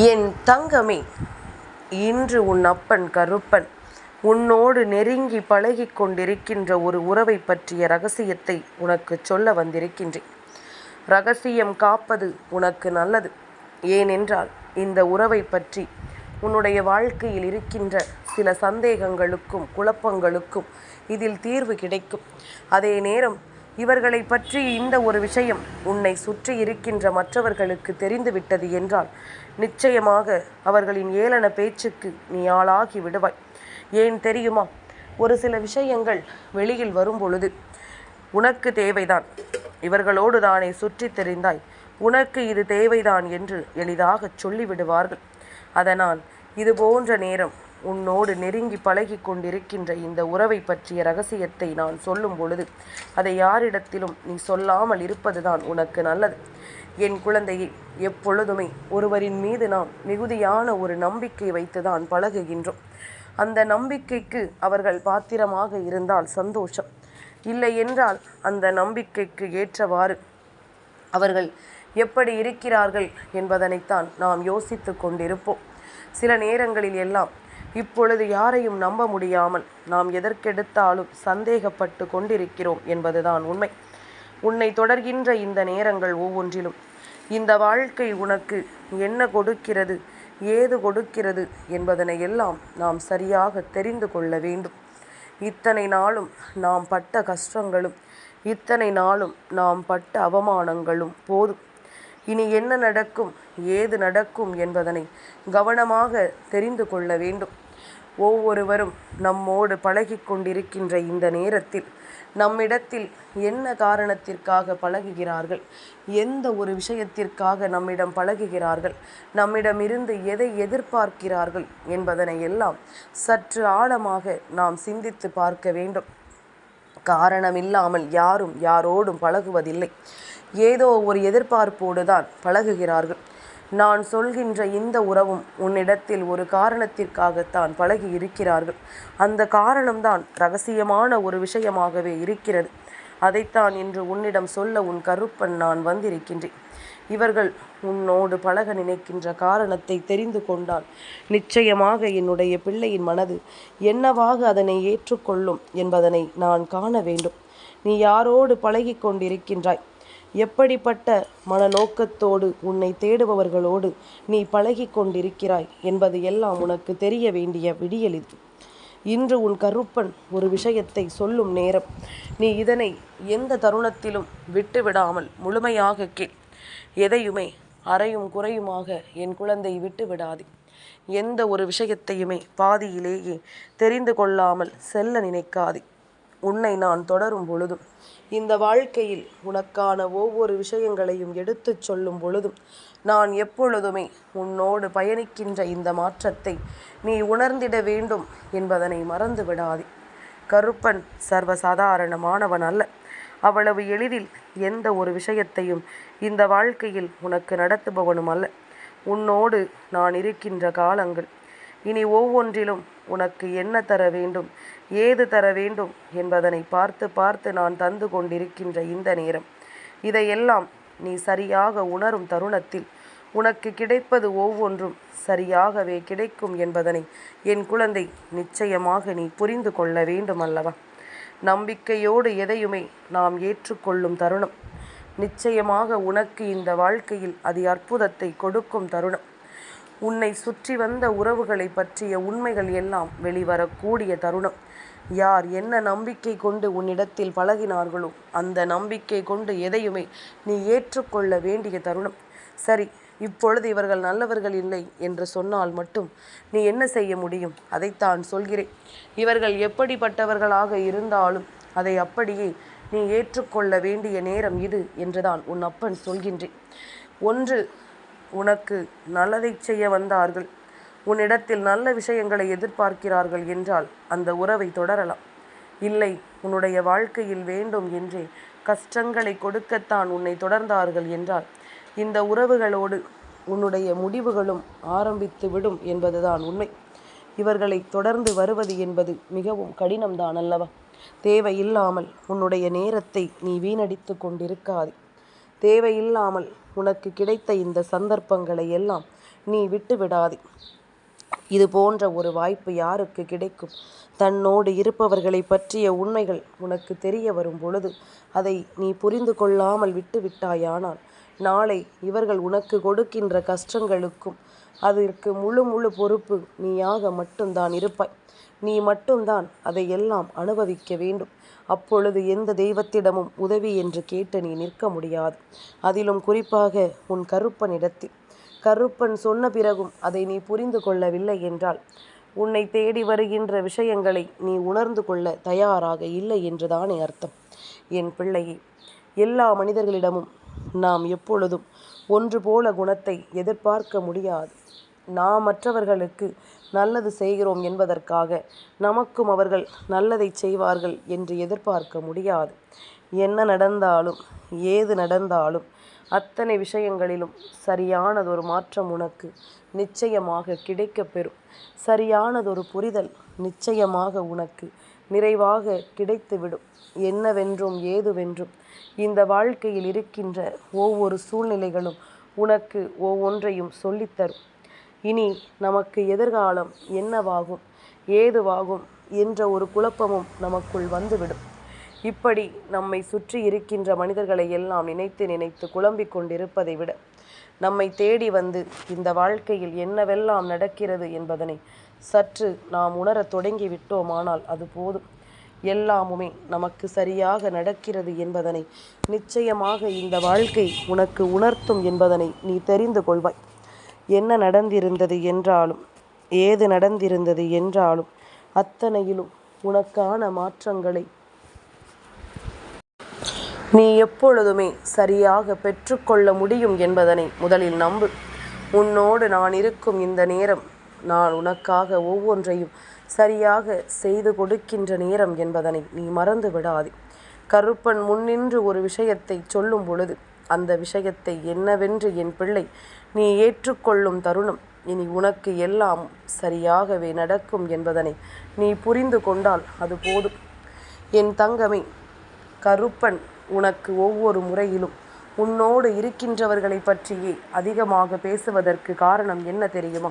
என் தங்கமே இன்று உன் அப்பன் கருப்பன் உன்னோடு நெருங்கி பழகி கொண்டிருக்கின்ற ஒரு உறவை பற்றிய ரகசியத்தை உனக்கு சொல்ல வந்திருக்கின்றேன். ரகசியம் காப்பது உனக்கு நல்லது. ஏனென்றால் இந்த உறவை பற்றி உன்னுடைய வாழ்க்கையில் இருக்கின்ற சில சந்தேகங்களுக்கும் குழப்பங்களுக்கும் இதில் தீர்வு கிடைக்கும். அதே நேரம் இவர்களை பற்றி இந்த ஒரு விஷயம் உன்னை சுற்றி இருக்கின்ற மற்றவர்களுக்கு தெரிந்துவிட்டது என்றால் நிச்சயமாக அவர்களின் ஏளன பேச்சுக்கு நீ ஆளாகி விடுவாய். ஏன் தெரியுமா? ஒரு சில விஷயங்கள் வெளியில் வரும் பொழுது உனக்கு தேவைதான். இவர்களோடு தானே சுற்றி தெரிந்தாய். உனக்கு இது தேவைதான் என்று எளிதாகச் சொல்லிவிடுவார்கள். அதனால் இது போன்ற நேரம் உன்னோடு நெருங்கி பழகி கொண்டிருக்கின்ற இந்த உறவை பற்றிய ரகசியத்தை நான் சொல்லும் பொழுது அதை யாரிடத்திலும் நீ சொல்லாமல் இருப்பதுதான் உனக்கு நல்லது. என் குழந்தையை எப்பொழுதுமே ஒருவரின் மீது நாம் மிகுதியான ஒரு நம்பிக்கை வைத்துதான் பழகுகின்றோம். அந்த நம்பிக்கைக்கு அவர்கள் பாத்திரமாக இருந்தால் சந்தோஷம். இல்லை என்றால் அந்த நம்பிக்கைக்கு ஏற்றவாறு அவர்கள் எப்படி இருக்கிறார்கள் என்பதனைத்தான் நாம் யோசித்து கொண்டிருப்போம். சில நேரங்களில் எல்லாம் இப்பொழுது யாரையும் நம்ப முடியாமல் நாம் எதற்கெடுத்தாலும் சந்தேகப்பட்டு கொண்டிருக்கிறோம் என்பதுதான் உண்மை. உன்னை தொடர்கின்ற இந்த நேரங்கள் ஒவ்வொன்றிலும் இந்த வாழ்க்கை உனக்கு என்ன கொடுக்கிறது ஏது கொடுக்கிறது என்பதனை எல்லாம் நாம் சரியாக தெரிந்து கொள்ள வேண்டும். இத்தனை நாளும் நாம் பட்ட கஷ்டங்களும் இத்தனை நாளும் நாம் பட்ட அவமானங்களும் போதும். இனி என்ன நடக்கும் ஏது நடக்கும் என்பதனை கவனமாக தெரிந்து கொள்ள வேண்டும். ஒவ்வொருவரும் நம்மோடு பழகி கொண்டிருக்கின்ற இந்த நேரத்தில் நம்மிடத்தில் என்ன காரணத்திற்காக பழகுகிறார்கள்? எந்த ஒரு விஷயத்திற்காக நம்மிடம் பழகுகிறார்கள்? நம்மிடமிருந்து எதை எதிர்பார்க்கிறார்கள்? என்பதனை எல்லாம் சற்று ஆழமாக நாம் சிந்தித்து பார்க்க வேண்டும். காரணமில்லாமல் யாரும் யாரோடும் பழகுவதில்லை. ஏதோ ஒரு எதிர்பார்ப்போடு தான் பழகுகிறார்கள். நான் சொல்கின்ற இந்த உறவும் உன்னிடத்தில் ஒரு காரணத்திற்காகத்தான் பழகி இருக்கிறார்கள். அந்த காரணம்தான் ரகசியமான ஒரு விஷயமாகவே இருக்கிறது. அதைத்தான் இன்று உன்னிடம் சொல்ல உன் கருப்பன் நான் வந்திருக்கின்றேன். இவர்கள் உன்னோடு பழக நினைக்கின்ற காரணத்தை தெரிந்து கொண்டால் நிச்சயமாக என்னுடைய பிள்ளையின் மனது என்னவாக அதனை ஏற்றுக்கொள்ளும் என்பதனை நான் காண வேண்டும். நீ யாரோடு பழகி கொண்டிருக்கின்றாய்? எப்படிப்பட்ட மனநோக்கத்தோடு உன்னை தேடுபவர்களோடு நீ பழகி கொண்டிருக்கிறாய் என்பது எல்லாம் உனக்கு தெரிய வேண்டிய விடியல் இது. இன்று உன் கருப்பன் ஒரு விஷயத்தை சொல்லும் நேரம். நீ இதனை எந்த தருணத்திலும் விட்டுவிடாமல் முழுமையாக கேள். எதையுமே அறையும் குறையுமாக என் குழந்தை விட்டு விடாது எந்த ஒரு விஷயத்தையுமே பாதியிலேயே தெரிந்து கொள்ளாமல் செல்ல நினைக்காதே. உன்னை நான் தொடரும் பொழுதும் இந்த வாழ்க்கையில் உனக்கான ஒவ்வொரு விஷயங்களையும் எடுத்துச் சொல்லும் பொழுதும் நான் எப்பொழுதுமே உன்னோடு பயணிக்கின்ற இந்த மாற்றத்தை நீ உணர்ந்திட வேண்டும் என்பதனை மறந்து விடாதே. கருப்பன் சர்வசாதாரணமானவன் அல்ல. அவ்வளவு எளிதில் எந்த ஒரு விஷயத்தையும் இந்த வாழ்க்கையில் உனக்கு நடத்துபவனும் அல்ல. உன்னோடு நான் இருக்கின்ற காலங்கள் இனி ஒவ்வொன்றிலும் உனக்கு என்ன தர வேண்டும்? ஏது தர வேண்டும்? என்பதனை பார்த்து பார்த்து நான் தந்து கொண்டிருக்கின்ற இந்த நேரம். இதையெல்லாம் நீ சரியாக உணரும் தருணத்தில் உனக்கு கிடைப்பது ஒவ்வொன்றும் சரியாகவே கிடைக்கும் என்பதனை என் குழந்தை நிச்சயமாக நீ புரிந்து கொள்ள வேண்டும் அல்லவா நம்பிக்கையோடு எதையுமே நாம் ஏற்றுக்கொள்ளும் தருணம். நிச்சயமாக உனக்கு இந்த வாழ்க்கையில் அது அற்புதத்தை கொடுக்கும் தருணம். உன்னை சுற்றி வந்த உறவுகளை பற்றிய உண்மைகள் எல்லாம் வெளிவரக்கூடிய தருணம். யார் என்ன நம்பிக்கை கொண்டு உன்னிடத்தில் பழகினார்களோ அந்த நம்பிக்கை கொண்டு எதையுமே நீ ஏற்றுக்கொள்ள வேண்டிய தருணம். சரி இப்பொழுது இவர்கள் நல்லவர்கள் இல்லை என்று சொன்னால் மட்டும் நீ என்ன செய்ய முடியும்? அதைத்தான் சொல்கிறேன். இவர்கள் எப்படிப்பட்டவர்களாக இருந்தாலும் அதை அப்படியே நீ ஏற்றுக்கொள்ள வேண்டிய நேரம் இது என்றுதான் உன் அப்பன் சொல்கின்றேன். ஒன்று உனக்கு நல்லதை செய்ய வந்தார்கள். உன்னிடத்தில் நல்ல விஷயங்களை எதிர்பார்க்கிறார்கள் என்றால் அந்த உறவை தொடரலாம். இல்லை உன்னுடைய வாழ்க்கையில் வேண்டும் என்றே கஷ்டங்களை கொடுக்கத்தான் உன்னை தொடர்ந்தார்கள் என்றால் இந்த உறவுகளோடு உன்னுடைய முடிவுகளும் ஆரம்பித்து விடும் என்பதுதான் உண்மை. இவர்களை தொடர்ந்து வருவது என்பது மிகவும் கடினம்தான் அல்லவா தேவையில்லாமல் உன்னுடைய நேரத்தை நீ வீணடித்து கொண்டிருக்காதே. தேவையில்லாமல் உனக்கு கிடைத்த இந்த சந்தர்ப்பங்களை எல்லாம் நீ விட்டு விடாதே இது போன்ற ஒரு வாய்ப்பு யாருக்கு கிடைக்கும்? தன்னோடு இருப்பவர்களை பற்றிய உண்மைகள் உனக்கு தெரிய வரும் பொழுது அதை நீ புரிந்து கொள்ளாமல் விட்டுவிட்டாயானால் நாளை இவர்கள் உனக்கு கொடுக்கின்ற கஷ்டங்களுக்கும் அதற்கு முழு முழு பொறுப்பு நீயாக மட்டும்தான் இருப்பாய். நீ மட்டும்தான் அதையெல்லாம் அனுபவிக்க வேண்டும். அப்பொழுது எந்த தெய்வத்திடமும் உதவி என்று கேட்டு நீ நிற்க முடியாது. அதிலும் குறிப்பாக உன் கருப்பனிடத்தில். கருப்பன் சொன்ன பிறகும் அதை நீ புரிந்து கொள்ளவில்லை என்றால் உன்னை தேடி வருகின்ற விஷயங்களை நீ உணர்ந்து கொள்ள தயாராக இல்லை என்றுதானே அர்த்தம். என் பிள்ளையே எல்லா மனிதர்களிடமும் நாம் எப்பொழுதும் ஒன்று போல குணத்தை எதிர்பார்க்க முடியாது. நாம் மற்றவர்களுக்கு நல்லது செய்கிறோம் என்பதற்காக நமக்கும் அவர்கள் நல்லதை செய்வார்கள் என்று எதிர்பார்க்க முடியாது. என்ன நடந்தாலும் ஏது நடந்தாலும் அத்தனை விஷயங்களிலும் சரியானதொரு மாற்றம் உனக்கு நிச்சயமாக கிடைக்கப்பெறும் சரியானதொரு புரிதல் நிச்சயமாக உனக்கு நிறைவாக கிடைத்துவிடும். என்னவென்றும் ஏதுவென்றும் இந்த வாழ்க்கையில் இருக்கின்ற ஒவ்வொரு சூழ்நிலைகளும் உனக்கு ஒவ்வொன்றையும் சொல்லித்தரும். இனி நமக்கு எதிர்காலம் என்னவாகும்? ஏதுவாகும்? என்ற ஒரு குழப்பமும் நமக்குள் வந்துவிடும். இப்படி நம்மை சுற்றி இருக்கின்ற மனிதர்களை எல்லாம் நினைத்து நினைத்து குழம்பிக் கொண்டிருப்பதை விட நம்மை தேடி வந்து இந்த வாழ்க்கையில் என்னவெல்லாம் நடக்கிறது என்பதனை சற்று நாம் உணரத் தொடங்கி விட்டோமானால் அது போதும். எல்லாமுமே நமக்கு சரியாக நடக்கிறது என்பதனை நிச்சயமாக இந்த வாழ்க்கை உனக்கு உணர்த்தும் என்பதனை நீ தெரிந்து கொள்வாய். என்ன நடந்திருந்தது என்றாலும் ஏது நடந்திருந்தது என்றாலும் அத்தனையிலும் உனக்கான மாற்றங்களை நீ எப்பொழுதுமே சரியாக பெற்றுக்கொள்ள முடியும் என்பதனை முதலில் நம்பு. உன்னோடு நான் இருக்கும் இந்த நேரம் நான் உனக்காக ஒவ்வொன்றையும் சரியாக செய்து கொடுக்கின்ற நேரம் என்பதனை நீ மறந்து விடாதே கருப்பன் முன்னின்று ஒரு விஷயத்தை சொல்லும் பொழுது அந்த விஷயத்தை என்னவென்று என் பிள்ளை நீ ஏற்றுக்கொள்ளும் தருணம். இனி உனக்கு எல்லாம் சரியாகவே நடக்கும் என்பதனை நீ புரிந்து கொண்டால் அது போதும். என் தங்கமே கருப்பன் உனக்கு ஒவ்வொரு முறையிலும் உன்னோடு இருக்கின்றவர்களை பற்றியே அதிகமாக பேசுவதற்கு காரணம் என்ன தெரியுமா?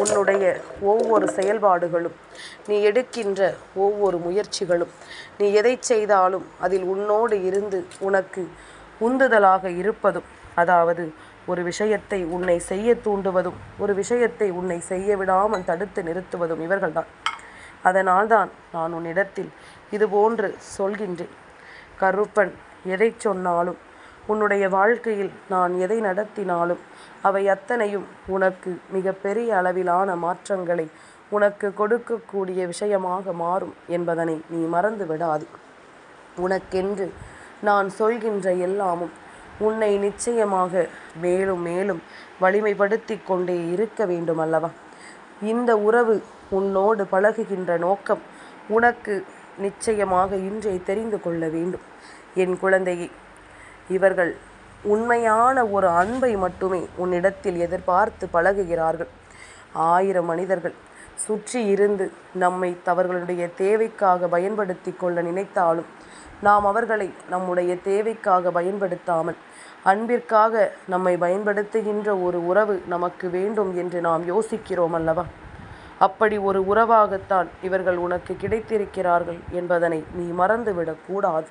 உன்னுடைய ஒவ்வொரு செயல்பாடுகளும் நீ எடுக்கின்ற ஒவ்வொரு முயற்சிகளும் நீ எதை செய்தாலும் அதில் உன்னோடு இருந்து உனக்கு உந்துதலாக இருப்பதும் அதாவது ஒரு விஷயத்தை உன்னை செய்ய தூண்டுவதும் ஒரு விஷயத்தை உன்னை செய்ய விடாமல் தடுத்து நிறுத்துவதும் இவர்கள்தான். அதனால்தான் நான் உன்னிடத்தில் இதுபோன்று சொல்கின்றேன். கருப்பன் எதை சொன்னாலும் உன்னுடைய வாழ்க்கையில் நான் எதை நடத்தினாலும் அவை அத்தனையும் உனக்கு மிக பெரிய அளவிலான மாற்றங்களை உனக்கு கொடுக்கக்கூடிய விஷயமாக மாறும் என்பதனை நீ மறந்து விடாது உனக்கென்று நான் சொல்கின்ற எல்லாமும் உன்னை நிச்சயமாக மேலும் மேலும் வலிமைப்படுத்தி கொண்டே இருக்க வேண்டும் அல்லவா இந்த உறவு உன்னோடு பழகுகின்ற நோக்கம் உனக்கு நிச்சயமாக இன்றே தெரிந்து கொள்ள வேண்டும். என் குழந்தையை இவர்கள் உண்மையான ஒரு அன்பை மட்டுமே உன்னிடத்தில் எதிர்பார்த்து பழகுகிறார்கள். ஆயிரம் மனிதர்கள் சுற்றி இருந்து நம்மை அவர்களுடைய தேவைக்காக பயன்படுத்தி கொள்ள நினைத்தாலும் நாம் அவர்களை நம்முடைய தேவைக்காக பயன்படுத்தாமல் அன்பிற்காக நம்மை பயன்படுத்துகின்ற ஒரு உறவு நமக்கு வேண்டும் என்று நாம் யோசிக்கிறோம் அல்லவா? அப்படி ஒரு உறவாகத்தான் இவர்கள் உனக்கு கிடைத்திருக்கிறார்கள் என்பதனை நீ மறந்துவிடக்கூடாது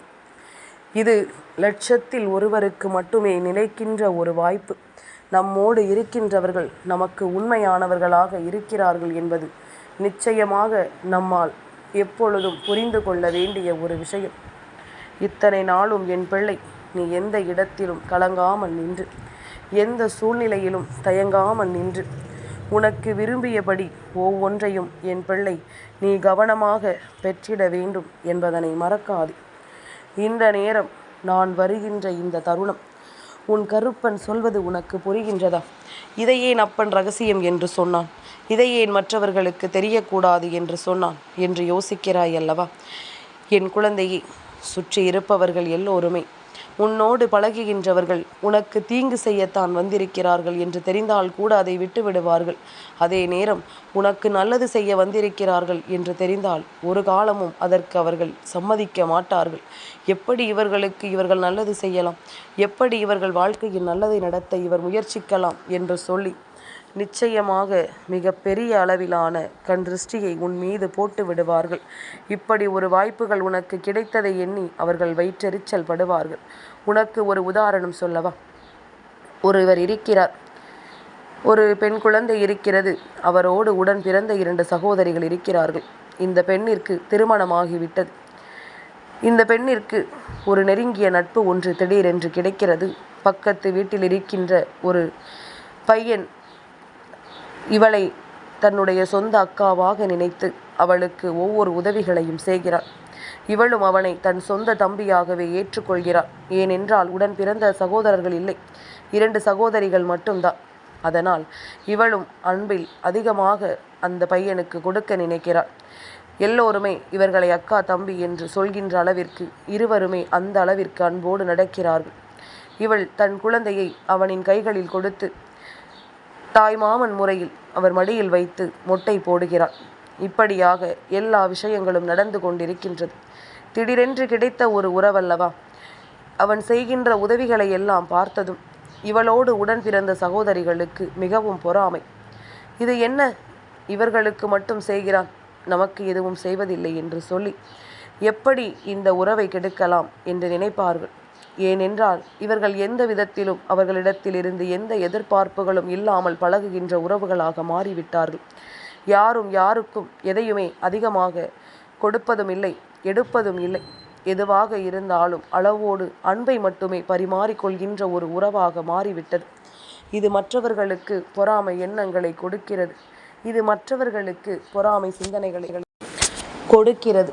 இது லட்சத்தில் ஒருவருக்கு மட்டுமே நிலைக்கின்ற ஒரு வாய்ப்பு. நம்மோடு இருக்கின்றவர்கள் நமக்கு உண்மையானவர்களாக இருக்கிறார்கள் என்பது நிச்சயமாக நம்மால் எப்பொழுதும் புரிந்து கொள்ள வேண்டிய ஒரு விஷயம். இத்தனை நாளும் என் பிள்ளை நீ எந்த இடத்திலும் கலங்காமல் நின்று எந்த சூழ்நிலையிலும் தயங்காமல் நின்று உனக்கு விரும்பியபடி ஒவ்வொன்றையும் என் பிள்ளை நீ கவனமாக பெற்றிட வேண்டும் என்பதனை மறக்காது. இந்த நேரம் நான் வருகின்ற இந்த தருணம் உன் கருப்பன் சொல்வது உனக்கு புரிகின்றதா? இதையேன் அப்பன் ரகசியம் என்று சொன்னான்? இதையேன் மற்றவர்களுக்கு தெரியக்கூடாது என்று சொன்னான்? என்று யோசிக்கிறாய் அல்லவா? என் குழந்தையை சுற்றி இருப்பவர்கள் எல்லோருமே உன்னோடு பழகுகின்றவர்கள் உனக்கு தீங்கு செய்யத்தான் வந்திருக்கிறார்கள் என்று தெரிந்தால் கூட அதை விட்டு விடுவார்கள் அதே நேரம் உனக்கு நல்லது செய்ய வந்திருக்கிறார்கள் என்று தெரிந்தால் ஒரு காலமும் அதற்கு அவர்கள் சம்மதிக்க மாட்டார்கள். எப்படி இவர்களுக்கு இவர்கள் நல்லது செய்யலாம்? எப்படி இவர்கள் வாழ்க்கையில் நல்லதை நடத்த இவர் முயற்சிக்கலாம்? என்று சொல்லி நிச்சயமாக மிக பெரிய அளவிலான கண் திருஷ்டியை உன் மீது போட்டு விடுவார்கள். இப்படி ஒரு வாய்ப்புகள் உனக்கு கிடைத்ததை எண்ணி அவர்கள் வயிற்றெரிச்சல் படுவார்கள். உனக்கு ஒரு உதாரணம் சொல்லவா? ஒருவர் இருக்கிறார். ஒரு பெண் குழந்தை இருக்கிறது. அவரோடு உடன் பிறந்த இரண்டு சகோதரிகள் இருக்கிறார்கள். இந்த பெண்ணிற்கு திருமணமாகிவிட்டது. இந்த பெண்ணிற்கு ஒரு நெருங்கிய நட்பு ஒன்று திடீரென்று கிடைக்கிறது. பக்கத்து வீட்டில் இருக்கின்ற ஒரு பையன் இவளை தன்னுடைய சொந்த அக்காவாக நினைத்து அவளுக்கு ஒவ்வொரு உதவிகளையும் செய்கிறான் இவளும் அவனை தன் சொந்த தம்பியாகவே ஏற்றுக்கொள்கிறாள். ஏனென்றால் உடன் பிறந்த சகோதரர்கள் இல்லை. இரண்டு சகோதரிகள் மட்டும்தான். அதனால் இவளும் அன்பில் அதிகமாக அந்த பையனுக்கு கொடுக்க நினைக்கிறாள். எல்லோருமே இவர்களை அக்கா தம்பி என்று சொல்கின்ற அளவிற்கு இருவருமே அந்த அளவிற்கு அன்போடு நடக்கிறார்கள். இவள் தன் குழந்தையை அவனின் கைகளில் கொடுத்து தாய் மாமன் முறையில் அவர் மடியில் வைத்து மொட்டை போடுகிறான் இப்படியாக எல்லா விஷயங்களும் நடந்து கொண்டிருக்கின்றது. திடீரென்று கிடைத்த ஒரு உறவல்லவா? அவன் செய்கின்ற உதவிகளை எல்லாம் பார்த்ததும் இவளோடு உடன் பிறந்த சகோதரிகளுக்கு மிகவும் பொறாமை. இது என்ன? இவர்களுக்கு மட்டும் செய்கிறான். நமக்கு எதுவும் செய்வதில்லை என்று சொல்லி எப்படி இந்த உறவை கெடுக்கலாம்? என்று நினைப்பார்கள். ஏனென்றால் இவர்கள் எந்த விதத்திலும் அவர்களிடத்திலிருந்து எந்த எதிர்பார்ப்புகளும் இல்லாமல் பழகுகின்ற உறவுகளாக மாறிவிட்டார்கள். யாரும் யாருக்கும் எதையுமே அதிகமாக கொடுப்பதும் இல்லை எடுப்பதும் இல்லை. எதுவாக இருந்தாலும் அளவோடு அன்பை மட்டுமே பரிமாறிக்கொள்கின்ற ஒரு உறவாக மாறிவிட்டது. இது மற்றவர்களுக்கு பொறாமை எண்ணங்களை கொடுக்கிறது. இது மற்றவர்களுக்கு பொறாமை சிந்தனைகளை கொடுக்கிறது.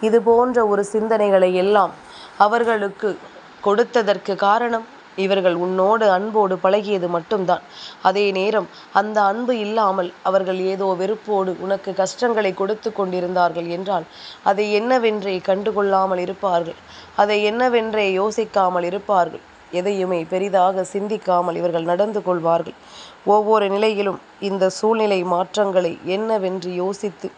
இது போன்ற ஒரு சிந்தனைகளை எல்லாம் அவர்களுக்கு கொடுத்ததற்கு காரணம் இவர்கள் உன்னோடு அன்போடு பழகியது மட்டும்தான். அதே நேரம் அந்த அன்பு இல்லாமல் அவர்கள் ஏதோ வெறுப்போடு உனக்கு கஷ்டங்களை கொடுத்து கொண்டிருந்தார்கள் என்றால் அதை என்னவென்றே கண்டுகொள்ளாமல் இருப்பார்கள். அதை என்னவென்றே யோசிக்காமல் இருப்பார்கள். எதையுமே பெரிதாக சிந்திக்காமல் இவர்கள் நடந்து கொள்வார்கள். ஒவ்வொரு நிலையிலும் இந்த சூழ்நிலை மாற்றங்களை என்னவென்று யோசித்து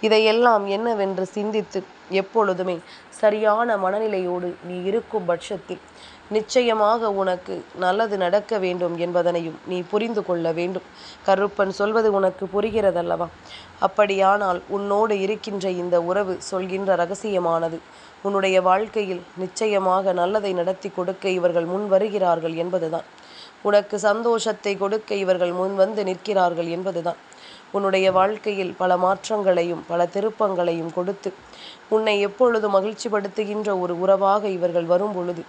இதையெல்லாம் என்னவென்று சிந்தித்து எப்பொழுதுமே சரியான மனநிலையோடு நீ இருக்கும் பட்சத்தில் நிச்சயமாக உனக்கு நல்லது நடக்க வேண்டும் என்பதனையும் நீ புரிந்து கொள்ள வேண்டும். கருப்பன் சொல்வது உனக்கு புரிகிறதல்லவா? அப்படியானால் உன்னோடு இருக்கின்ற இந்த உறவு சொல்கின்ற ரகசியமானது. உன்னுடைய வாழ்க்கையில் நிச்சயமாக நல்லதை நடத்தி கொடுக்க இவர்கள் முன் வருகிறார்கள் என்பதுதான். உனக்கு சந்தோஷத்தை கொடுக்க இவர்கள் முன் வந்து நிற்கிறார்கள் என்பதுதான். உன்னுடைய வாழ்க்கையில் பல மாற்றங்களையும் பல திருப்பங்களையும் கொடுத்து உன்னை எப்பொழுது மகிழ்ச்சிப்படுத்துகின்ற ஒரு உறவாக இவர்கள் வரும் பொழுது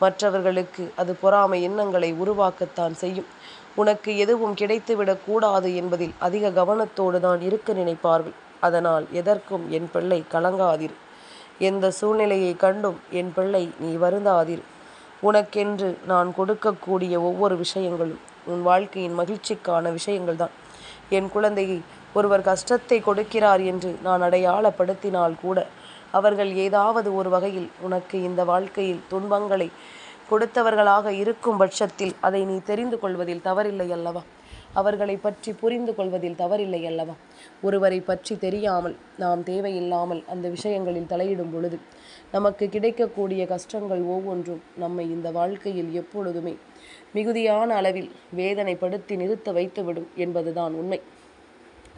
மற்றவர்களுக்கு அது பொறாமை எண்ணங்களை உருவாக்கத்தான் செய்யும். உனக்கு எதுவும் கிடைத்துவிடக் கூடாது என்பதில் அதிக கவனத்தோடு தான் இருக்க நினைப்பார்கள். அதனால் எதற்கும் என் பிள்ளை கலங்காதிரு. எந்த சூழ்நிலையை கண்டும் என் பிள்ளை நீ வருந்தாதிரு. உனக்கென்று நான் கொடுக்கக்கூடிய ஒவ்வொரு விஷயங்களும் உன் வாழ்க்கையின் மகிழ்ச்சிக்கான விஷயங்கள் தான் என் குழந்தையை ஒருவர் கஷ்டத்தை கொடுக்கிறார் என்று நான் அடையாளப்படுத்தினால் கூட அவர்கள் ஏதாவது ஒரு வகையில் உனக்கு இந்த வாழ்க்கையில் துன்பங்களை கொடுத்தவர்களாக இருக்கும் பட்சத்தில் அதை நீ தெரிந்து கொள்வதில் தவறில்லை அல்லவா? அவர்களை பற்றி புரிந்து கொள்வதில் தவறில்லை அல்லவா? ஒருவரை பற்றி தெரியாமல் நாம் தேவையில்லாமல் அந்த விஷயங்களில் தலையிடும் பொழுது நமக்கு கிடைக்கக்கூடிய கஷ்டங்கள் ஒவ்வொன்றும் நம்மை இந்த வாழ்க்கையில் எப்பொழுதுமே மிகுதியான அளவில் வேதனைப்படுத்தி நிறுத்த வைத்துவிடும் என்பதுதான் உண்மை.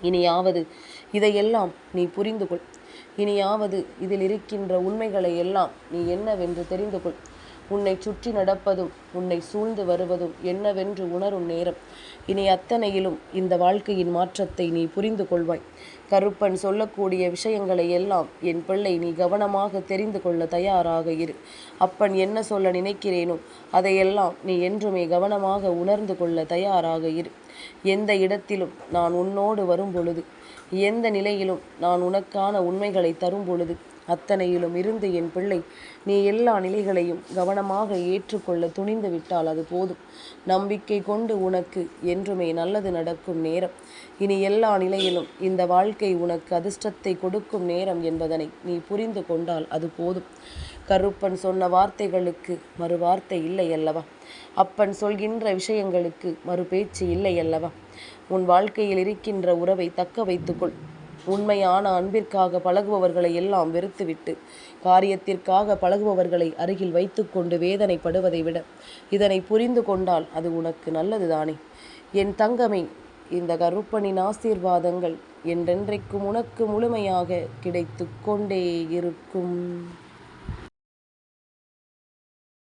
இனியாவது இதையெல்லாம் நீ புரிந்து கொள். இனியாவது இதில் இருக்கின்ற உண்மைகளை எல்லாம் நீ என்னவென்று தெரிந்து கொள். உன்னை சுற்றி நடப்பதும் உன்னை சூழ்ந்து வருவதும் என்னவென்று உணரும் நேரம். இனி அத்தனையிலும் இந்த வாழ்க்கையின் மாற்றத்தை நீ புரிந்து கொள்வாய். கருப்பன் சொல்லக்கூடிய விஷயங்களை எல்லாம் என் பிள்ளை நீ கவனமாக தெரிந்து கொள்ள தயாராக இரு. அப்பன் என்ன சொல்ல நினைக்கிறேனோ அதையெல்லாம் நீ என்றுமே கவனமாக உணர்ந்து கொள்ள தயாராக இரு. எந்த இடத்திலும் நான் உன்னோடு வரும் பொழுது எந்த நிலையிலும் நான் உனக்கான உண்மைகளை தரும் பொழுது அத்தனையிலும் இருந்து என் பிள்ளை நீ எல்லா நிலைகளையும் கவனமாக ஏற்றுக்கொள்ள துணிந்து விட்டால் அது போதும். நம்பிக்கை கொண்டு உனக்கு என்றுமே நல்லது நடக்கும் நேரம். இனி எல்லா நிலையிலும் இந்த வாழ்க்கை உனக்கு அதிர்ஷ்டத்தை கொடுக்கும் நேரம் என்பதனை நீ புரிந்து கொண்டால் அது போதும். கருப்பன் சொன்ன வார்த்தைகளுக்கு மறு வார்த்தை இல்லை அல்லவா? அப்பன் சொல்கின்ற விஷயங்களுக்கு மறு பேச்சு இல்லை அல்லவா? உன் வாழ்க்கையில் இருக்கின்ற உறவை தக்க வைத்துக்கொள். உண்மையான அன்பிற்காக பழகுபவர்களை எல்லாம் வெறுத்துவிட்டு காரியத்திற்காக பழகுபவர்களை அருகில் வைத்துக்கொண்டு வேதனைப்படுவதை விட இதனை புரிந்து கொண்டால் அது உனக்கு நல்லதுதானே? என் தங்கமே இந்த கருப்பனின் ஆசீர்வாதங்கள் என்றென்றைக்கும் உனக்கு முழுமையாக கிடைத்து கொண்டே இருக்கும்.